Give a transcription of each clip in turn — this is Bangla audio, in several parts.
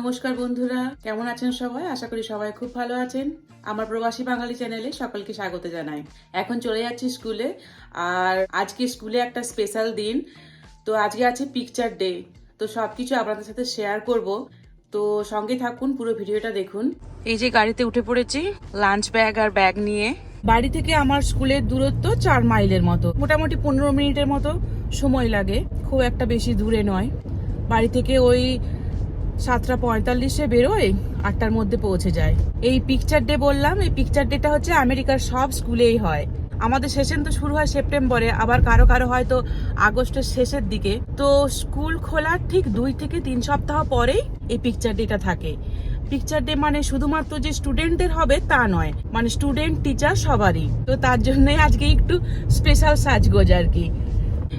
নমস্কার বন্ধুরা, কেমন আছেন সবাই? আশা করি সবাই খুব ভালো আছেন। আমার প্রবাসী বাঙালি চ্যানেলে সকলকে স্বাগত জানাই। এখন চলে যাচ্ছি স্কুলে, আর আজকে স্কুলে একটা স্পেশাল দিন। তো আজকে আছে পিকচার ডে তো সব কিছু আপনাদের সাথে শেয়ার করব। তো সঙ্গে থাকুন, পুরো ভিডিওটা দেখুন। এই যে গাড়িতে উঠে পড়েছি লাঞ্চ ব্যাগ আর ব্যাগ নিয়ে। বাড়ি থেকে আমার স্কুলের দূরত্ব চার মাইলের মতো। মোটামুটি পনেরো মিনিটের মতো সময় লাগে। খুব একটা বেশি দূরে নয়। বাড়ি থেকে ওই সাতটা পঁয়তাল্লিশে বেরোয় আটটার মধ্যে পৌঁছে যায়। এই পিকচার ডে বললাম, এই পিকচার ডেটা হচ্ছে আমেরিকার সব স্কুলেই হয়। আমাদের সেশন তো শুরু হয় সেপ্টেম্বরে, আবার কারও কারও হয়তো আগস্টের শেষের দিকে। তো স্কুল খোলার ঠিক দুই থেকে তিন সপ্তাহ পরেই এই পিকচার ডেটা থাকে। পিকচার ডে মানে শুধুমাত্র যে স্টুডেন্টদের হবে তা নয় মানে স্টুডেন্ট টিচার সবারই। তো তার জন্যই আজকে একটু স্পেশাল সাজগোজ আর কি।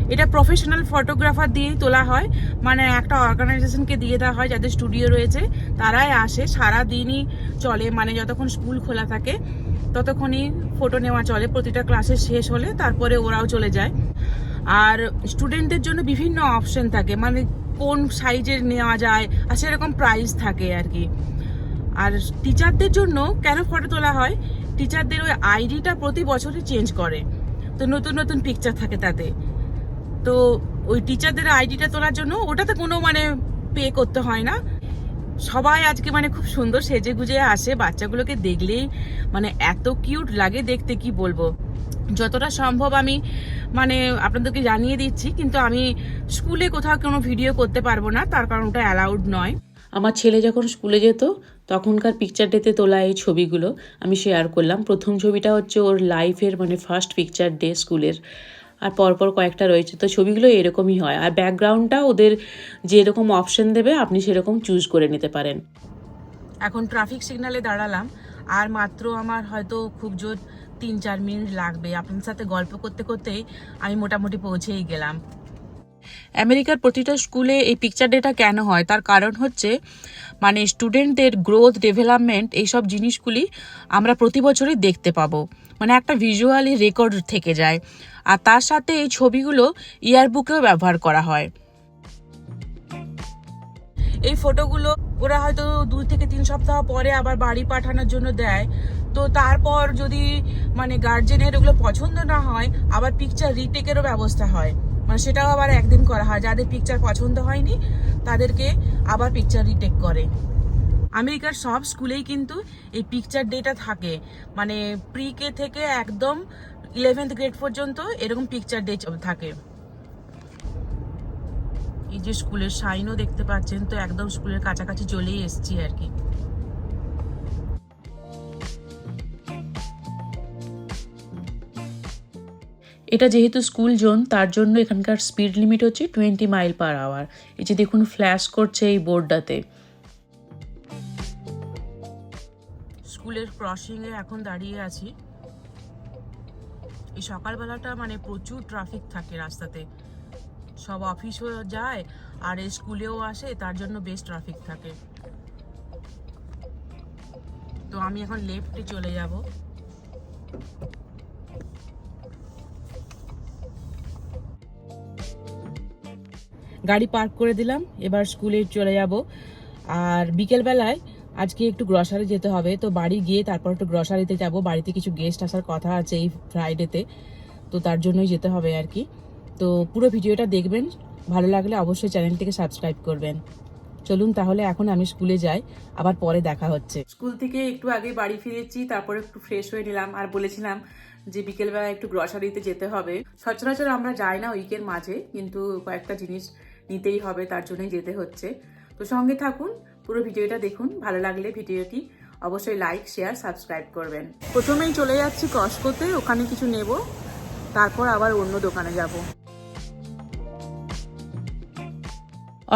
এটা প্রফেশনাল ফটোগ্রাফার দিয়েই তোলা হয়। মানে একটা অর্গানাইজেশনকে দিয়ে দেওয়া হয়, যাদের স্টুডিও রয়েছে, তারাই আসে। সারা দিনই চলে মানে যতক্ষণ স্কুল খোলা থাকে, ততক্ষণই ফটো নেওয়া চলে। প্রতিটা ক্লাসের শেষ হলে তারপরে ওরাও চলে যায়। আর স্টুডেন্টদের জন্য বিভিন্ন অপশন থাকে। মানে কোন সাইজের নেওয়া যায়, আর সেরকম প্রাইস থাকে আর কি। আর টিচারদের জন্য কেন ফটো তোলা হয়? টিচারদের ওই আইডিটা প্রতি বছরই চেঞ্জ করে। তো নতুন নতুন পিকচার থাকে তাতে। তো ওই টিচারদের আইডিটা তোলার জন্য ওটাতে কোনো মানে পে করতে হয় না। সবাই আজকে মানে খুব সুন্দর সেজে গুজে আসে, বাচ্চাগুলোকে দেখলেই মানে এত কিউট লাগে দেখতে, কি বলব? যতটা সম্ভব আমি মানে আপনাদেরকে জানিয়ে দিচ্ছি, কিন্তু আমি স্কুলে কোথাও কোনো ভিডিও করতে পারব না, তার কারণ ওটা অ্যালাউড নয়। আমার ছেলে যখন স্কুলে যেত, তখনকার পিকচার ডেতে তোলা এই ছবিগুলো আমি শেয়ার করলাম। প্রথম ছবিটা হচ্ছে ওর লাইফের মানে ফার্স্ট পিকচার ডে স্কুলের আর পরপর কয়েকটা রয়েছে। তো ছবিগুলো এরকমই হয়। আর ব্যাকগ্রাউন্ডটা ওদের যেরকম অপশন দেবে, আপনি সেরকম চুজ করে নিতে পারেন। এখন ট্রাফিক সিগনালে দাঁড়ালাম। আর মাত্র আমার হয়তো খুব জোর তিন চার মিনিট লাগবে। আপনার সাথে গল্প করতে করতেই আমি মোটামুটি পৌঁছেই গেলাম। আমেরিকার প্রতিটা স্কুলে এই পিকচার ডেটা কেন হয়? তার কারণ হচ্ছে মানে স্টুডেন্টদের গ্রোথ ডেভেলপমেন্ট এইসব জিনিসগুলি আমরা প্রতি বছরই দেখতে পাবো। মানে একটা ভিজুয়ালি রেকর্ড থেকে যায়। আর তার সাথে এই ছবিগুলো ইয়ারবুকেও ব্যবহার করা হয়। এই ফটোগুলো ওরা হয়তো দুই থেকে তিন সপ্তাহ পরে আবার বাড়ি পাঠানোর জন্য দেয়। তো তারপর যদি মানে গার্জেনের ওগুলো পছন্দ না হয়, আবার পিকচার রিটেকেরও ব্যবস্থা হয়। মানে সেটাও আবার একদিন করা হয়। যাদের পিকচার পছন্দ হয়নি, তাদেরকে আবার পিকচার রিটেক করে। আমেরিকার সব স্কুলেই কিন্তু এই পিকচার ডেটা থাকে। মানে প্রি কে থেকে একদম ইলেভেন্থ গ্রেড পর্যন্ত এরকম পিকচার ডে থাকে। এই যে স্কুলের সাইনও দেখতে পাচ্ছেন তো, একদম স্কুলের কাছাকাছি চলেই এসেছি আর কি। এটা যেহেতু স্কুল জোন তার জন্য এখানকার স্পিড লিমিট হচ্ছে টোয়েন্টি মাইল পার আওয়ার এই যে দেখুন ফ্ল্যাশ করছে এই বোর্ডটাতে স্কুলের ক্রসিংয়ে এখন দাঁড়িয়ে আছি। এই সকালবেলাটা মানে প্রচুর ট্রাফিক থাকে রাস্তাতে। সব অফিসও যায়, আর এই স্কুলেও আসে, তার জন্য বেশ ট্রাফিক থাকে। তো আমি এখন লেফটে চলে যাব। গাড়ি পার্ক করে দিলাম, এবার স্কুলে চলে যাব। আর বিকেলবেলায় আজকে একটু গ্রসারি যেতে হবে। তো বাড়ি গিয়ে তারপর একটু গ্রসারিতে যাব। বাড়িতে কিছু গেস্ট আসার কথা আছে এই ফ্রাইডেতে তো। তার জন্যই যেতে হবে আর কি। তো পুরো ভিডিওটা দেখবেন। ভালো লাগলে অবশ্যই চ্যানেলটিকে সাবস্ক্রাইব করবেন। চলুন তাহলে এখন আমি স্কুলে যাই। আবার পরে দেখা হচ্ছে। স্কুল থেকে একটু আগে বাড়ি ফিরেছি, তারপর একটু ফ্রেশ হয়ে নিলাম। আর বলেছিলাম যে বিকেলবেলা একটু গ্রসারিতে যেতে হবে। সচরাচর আমরা যাই না উইকের মাঝে, কিন্তু কয়েকটা জিনিস নিতেই হবে, তার জন্যই যেতে হচ্ছে। তো সঙ্গে থাকুন পুরো ভিডিওটা দেখুন, ভালো লাগলে ভিডিওটি অবশ্যই লাইক শেয়ার সাবস্ক্রাইব করবেন। প্রথমেই চলে যাচ্ছি কস্কোতে ওখানে কিছু নেব, তারপর আবার অন্য দোকানে যাব।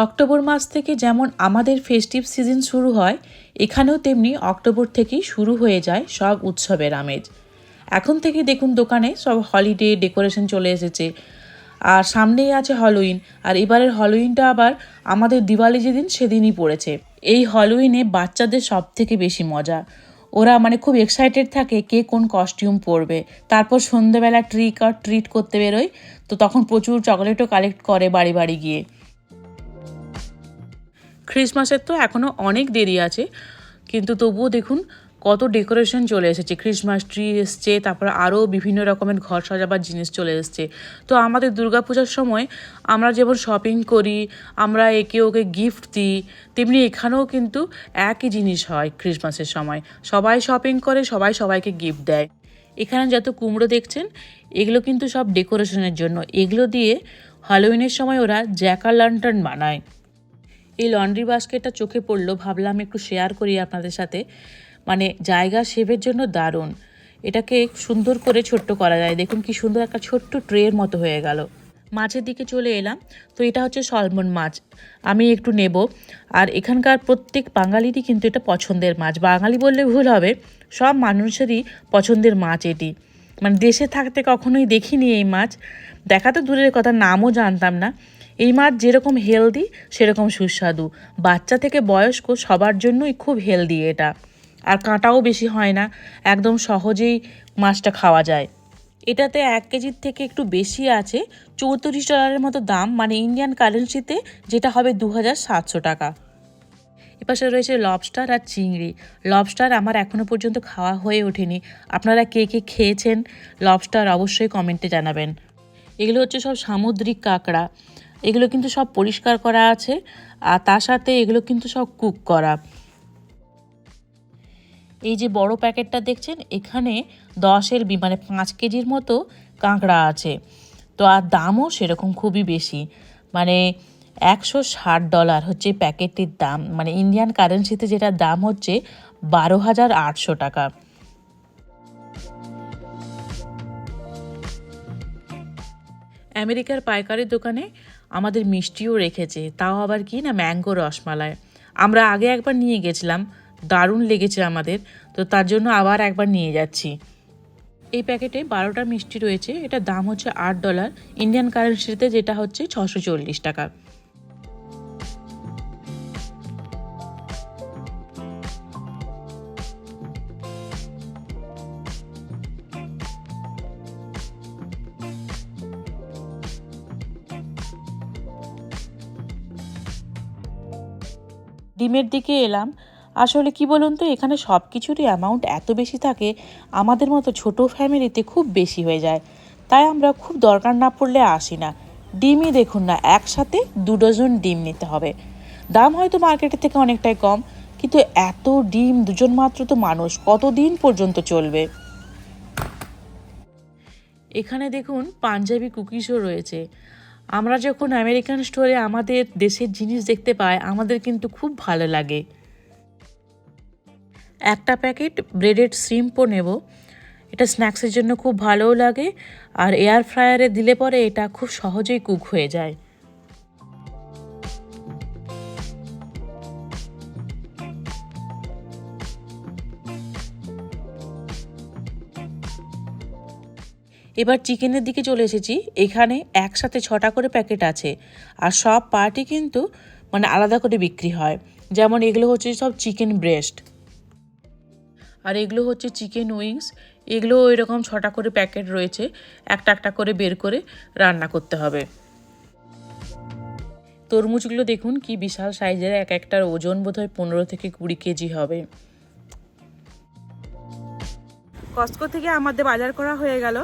অক্টোবর মাস থেকে যেমন আমাদের ফেস্টিভ সিজন শুরু হয়, এখানেও তেমনি অক্টোবর থেকেই শুরু হয়ে যায় সব উৎসবের আমেজ। এখন থেকে দেখুন দোকানে সব হলিডে ডেকোরেশন চলে এসেছে। আর সামনেই আছে হলোইন আর এবারের হলোইনটা আবার আমাদের দিওয়ালি যেদিন, সেদিনই পড়েছে। এই হলোইনে বাচ্চাদের সব থেকে বেশি মজা। ওরা মানে খুব এক্সাইটেড থাকে কে কোন কস্টিউম পরবে। তারপর সন্ধেবেলা ট্রিক আর ট্রিট করতে বেরোয়, তো তখন প্রচুর চকলেটও কালেক্ট করে বাড়ি বাড়ি গিয়ে। খ্রিসমাসের তো এখনও অনেক দেরি আছে, কিন্তু তবুও দেখুন কত ডেকোরেশন চলে এসেছে। ক্রিসমাস ট্রি এসছে, তারপর আরও বিভিন্ন রকমের ঘর সাজাবার জিনিস চলে এসছে। তো আমাদের দুর্গাপূজার সময় আমরা যেমন শপিং করি, আমরা একে ওকে গিফট দিই, তেমনি এখানেও কিন্তু একই জিনিস হয় ক্রিসমাসের সময়। সবাই শপিং করে, সবাই সবাইকে গিফট দেয়। এখানে যত কুমড়ো দেখছেন, এগুলো কিন্তু সব ডেকোরেশনের জন্য। এগুলো দিয়ে হ্যালোউইনের সময় ওরা জ্যাকা লান্টার্ন বানায়। এই লন্ড্রি বাস্কেটটা চোখে পড়ল, ভাবলাম একটু শেয়ার করি আপনাদের সাথে। মানে জায়গা সেভের জন্য দারুণ। এটাকে সুন্দর করে ছোট্ট করা যায়। দেখুন কি সুন্দর একটা ছোট্ট ট্রের মতো হয়ে গেল। মাছের দিকে চলে এলাম। তো এটা হচ্ছে সলমন মাছ। আমি একটু নেব। আর এখানকার প্রত্যেক বাঙালিরই কিন্তু এটা পছন্দের মাছ। বাঙালি বললে ভুল হবে। সব মানুষেরই পছন্দের মাছ এটি। মানে দেশে থাকতে কখনোই দেখিনি এই মাছ। দেখা তো দূরের কথা, নামও জানতাম না। এই মাছ যেরকম হেলদি সেরকম সুস্বাদু। বাচ্চা থেকে বয়স্ক সবার জন্যই খুব হেলদি এটা। আর কাঁটাও বেশি হয় না, একদম সহজেই মাছটা খাওয়া যায়। এটাতে এক কেজির থেকে একটু বেশি আছে, চৌত্রিশ ডলারের মতো দাম মানে ইন্ডিয়ান কারেন্সিতে যেটা হবে দু হাজার সাতশো টাকা। এপাশে রয়েছে লবস্টার আর চিংড়ি। লবস্টার আমার এখনও পর্যন্ত খাওয়া হয়ে ওঠেনি। আপনারা কে কে খেয়েছেন লবস্টার অবশ্যই কমেন্টে জানাবেন। এগুলো হচ্ছে সব সামুদ্রিক কাঁকড়া। এগুলো কিন্তু সব পরিষ্কার করা আছে, আর তার সাথে এগুলো কিন্তু সব কুক করা। এই যে বড় প্যাকেটটা দেখছেন, এখানে দশের বি মানে পাঁচ কেজির মতো কাঁকড়া আছে। তো আর দামও সেরকম খুবই বেশি। মানে একশো ষাট ডলার হচ্ছে প্যাকেটটির দাম। মানে ইন্ডিয়ান কারেন্সিতে যেটা দাম হচ্ছে বারো হাজার আটশো টাকা। আমেরিকার পাইকারি দোকানে আমাদের মিষ্টিও রেখেছে, তাও আবার কি না ম্যাঙ্গো রসমালাই। আমরা আগে একবার নিয়ে গেছিলাম দারুণ লেগেছে আমাদের। তো তার জন্য আবার একবার নিয়ে যাচ্ছি। এই প্যাকেটে বারোটা মিষ্টি রয়েছে। এটা দাম হচ্ছে আট ডলার। ইন্ডিয়ান কারেন্সিতে যেটা হচ্ছে ছশো চল্লিশ টাকা। ডিমের দিকে এলাম। আসলে কি বলুন তো, এখানে সব কিছুরই অ্যামাউন্ট এত বেশি থাকে, আমাদের মতো ছোট ফ্যামিলিতে খুব বেশি হয়ে যায়। তাই আমরা খুব দরকার না পড়লে আসি না। ডিমই দেখুন না, একসাথে দু ডজন ডিম নিতে হবে। দাম হয়তো মার্কেটের থেকে অনেকটাই কম, কিন্তু এত ডিম, দুজন মাত্র তো মানুষ, কতদিন পর্যন্ত চলবে? এখানে দেখুন, পাঞ্জাবি কুকিজও রয়েছে। আমরা যখন আমেরিকান স্টোরে আমাদের দেশের জিনিস দেখতে পাই, আমাদের কিন্তু খুব ভালো লাগে। একটা প্যাকেট ব্রেডেড শ্রিম্পও নেব। এটা স্ন্যাক্সের জন্য খুব ভালোও লাগে, আর এয়ার ফ্রায়ারে দিলে পরে এটা খুব সহজেই কুক হয়ে যায়। এবার চিকেনের দিকে চলে এসেছি। এখানে একসাথে ছটা করে প্যাকেট আছে, আর সব পার্টি কিন্তু মানে আলাদা করে বিক্রি হয়। যেমন এগুলো হচ্ছে সব চিকেন ব্রেস্ট। আর এগুলো হচ্ছে চিকেন উইংস এগুলো ওই রকম ছটা করে প্যাকেট রয়েছে, একটা একটা করে বের করে রান্না করতে হবে। তরমুজগুলো দেখুন, কি বিশাল সাইজের, এক একটার ওজন বোধহয় পনেরো থেকে কুড়ি কেজি হবে। কস্কো থেকে আমাদের বাজার করা হয়ে গেল।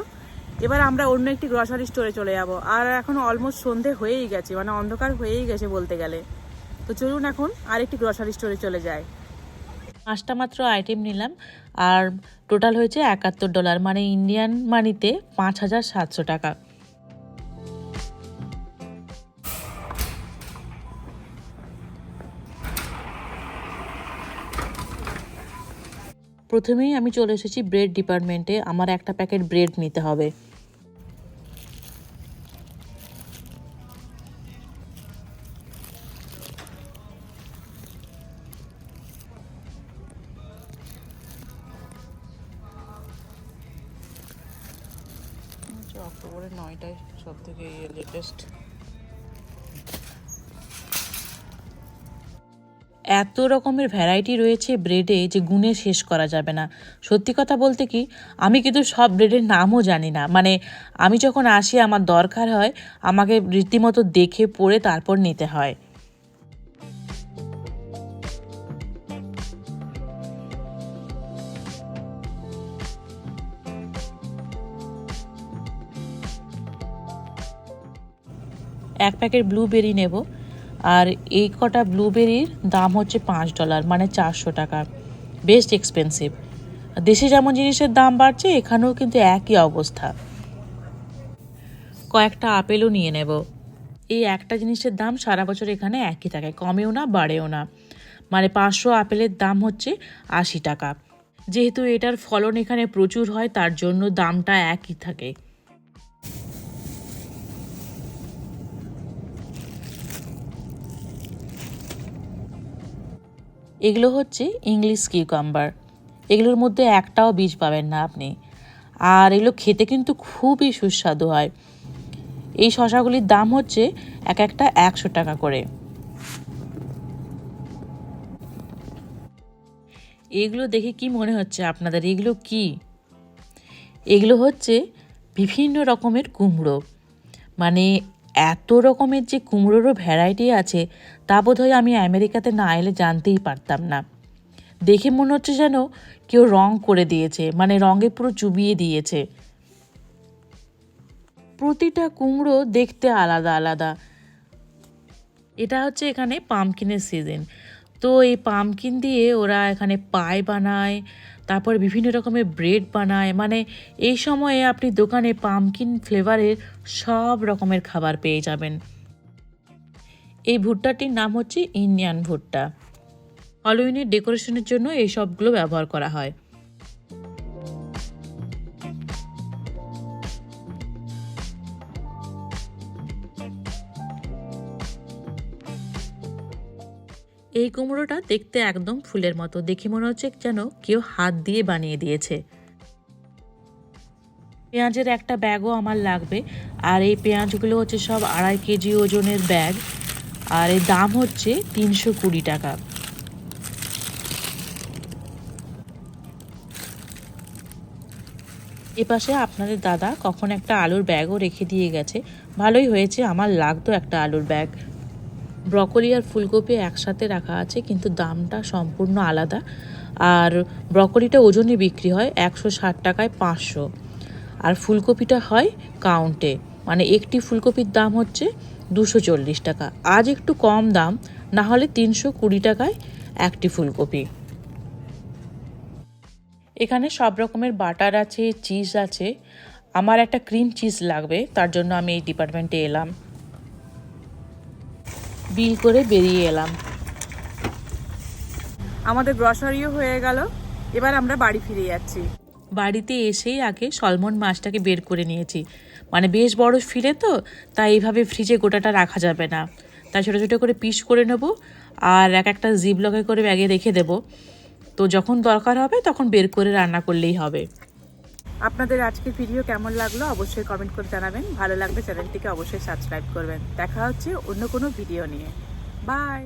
এবার আমরা অন্য একটি গ্রসারি স্টোরে চলে যাব। আর এখন অলমোস্ট সন্ধে হয়েই গেছে মানে অন্ধকার হয়েই গেছে বলতে গেলে। তো চলুন এখন আরেকটি গ্রসারি স্টোরে চলে যায় পাঁচটা মাত্র আইটেম নিলাম। আর টোটাল হয়েছে একাত্তর ডলার মানে ইন্ডিয়ান মানিতে পাঁচ হাজার সাতশো টাকা। প্রথমেই আমি চলে এসেছি ব্রেড ডিপার্টমেন্টে আমার একটা প্যাকেট ব্রেড নিতে হবে। এত রকমের ভ্যারাইটি রয়েছে ব্রেডে যে গুণে শেষ করা যাবে না। সত্যি কথা বলতে কি, আমি কিন্তু সব ব্রেডের নামও জানি না। মানে আমি যখন আসি, আমার দরকার হয়, আমাকে রীতিমতো দেখে, পড়ে, তারপর নিতে হয়। এক প্যাকেট ব্লুবেরি নেব। আর এই কটা ব্লুবেরির দাম হচ্ছে পাঁচ ডলার মানে চারশো টাকা। বেস্ট এক্সপেন্সিভ দেশে যেমন জিনিসের দাম বাড়ছে, এখানেও কিন্তু একই অবস্থা। কয়েকটা আপেলও নিয়ে নেব। এই একটা জিনিসের দাম সারা বছর এখানে একই থাকে, কমেও না, বাড়েও না। মানে পাঁচশো আপেলের দাম হচ্ছে আশি টাকা। যেহেতু এটার ফলন এখানে প্রচুর হয়, তার জন্য দামটা একই থাকে। এগুলো হচ্ছে ইংলিশ কিউকাম্বার এগুলোর মধ্যে একটাও বীজ পাবেন না আপনি। আর এগুলো খেতে কিন্তু খুবই সুস্বাদু হয়। এই শশাগুলির দাম হচ্ছে এক একটা একশো টাকা করে। এগুলো দেখে কি মনে হচ্ছে আপনাদের? এগুলো কি? এগুলো হচ্ছে বিভিন্ন রকমের কুমড়ো। মানে এত রকমের যে কুমড়োরও ভ্যারাইটি আছে, তা বোধহয় আমি আমেরিকাতে না এলে জানতেই পারতাম না। দেখে মনে হচ্ছে যেন কেউ রং করে দিয়েছে মানে রঙে পুরো চুবিয়ে দিয়েছে। প্রতিটা কুমড়ো দেখতে আলাদা আলাদা। এটা হচ্ছে এখানে পামকিনের সিজন তো এই পামকিন দিয়ে ওরা এখানে পাই বানায় তারপর বিভিন্ন রকমের ব্রেড বানায়। মানে এই সময়ে আপনি দোকানে পামকিন ফ্লেভারের সব রকমের খাবার পেয়ে যাবেন। এই ভুট্টাটির নাম হচ্ছে ইন্ডিয়ান ভুট্টা। হলোইনের ডেকোরেশনের জন্য এই সবগুলো ব্যবহার করা হয়। এই কুমড়োটা দেখতে একদম ফুলের মতো। দেখে মনে হচ্ছে যেন কেউ হাত দিয়ে বানিয়ে দিয়েছে। পেঁয়াজের একটা ব্যাগও আমার লাগবে। আর এই পেঁয়াজগুলো হচ্ছে সব আড়াই কেজি ওজনের ব্যাগ। আর এর দাম হচ্ছে তিনশো কুড়ি টাকা। এপাশে আপনাদের দাদা কখন একটা আলুর ব্যাগও রেখে দিয়ে গেছে। ভালোই হয়েছে, আমার লাগতো একটা আলুর ব্যাগ। ব্রকলি আর ফুলকপি একসাথে রাখা আছে, কিন্তু দামটা সম্পূর্ণ আলাদা। আর ব্রকলিটা ওজনে বিক্রি হয় একশো ষাট টাকায় পাঁচশো। আর ফুলকপিটা হয় কাউন্টে মানে একটি ফুলকপির দাম হচ্ছে দুশো চল্লিশ টাকা। আজ একটু কম দাম, না হলে তিনশো কুড়ি টাকায় একটি ফুলকপি। এখানে সব রকমের বাটার আছে, চিজ আছে। আমার একটা ক্রিম চিজ লাগবে, তার জন্য আমি এই ডিপার্টমেন্টে এলাম। বিল করে বেরিয়ে এলাম। আমাদের গ্রসারিও হয়ে গেল। এবার আমরা বাড়ি ফিরে যাচ্ছি। বাড়িতে এসেই আগে সলমন মাছটাকে বের করে নিয়েছি। মানে বেশ বড় ফিরে তো তাই এইভাবে ফ্রিজে গোটাটা রাখা যাবে না। তাই ছোটো ছোটো করে পিস করে নেব আর এক একটা জিপ লকে করে ব্যাগে রেখে দেব। তো যখন দরকার হবে তখন বের করে রান্না করলেই হবে। আপনাদের আজকের ভিডিও কেমন লাগল অবশ্যই কমেন্ট করে জানাবেন। ভালো লাগলে চ্যানেলটিকে অবশ্যই সাবস্ক্রাইব করবেন। দেখা হচ্ছে অন্য কোনো ভিডিও নিয়ে। বাই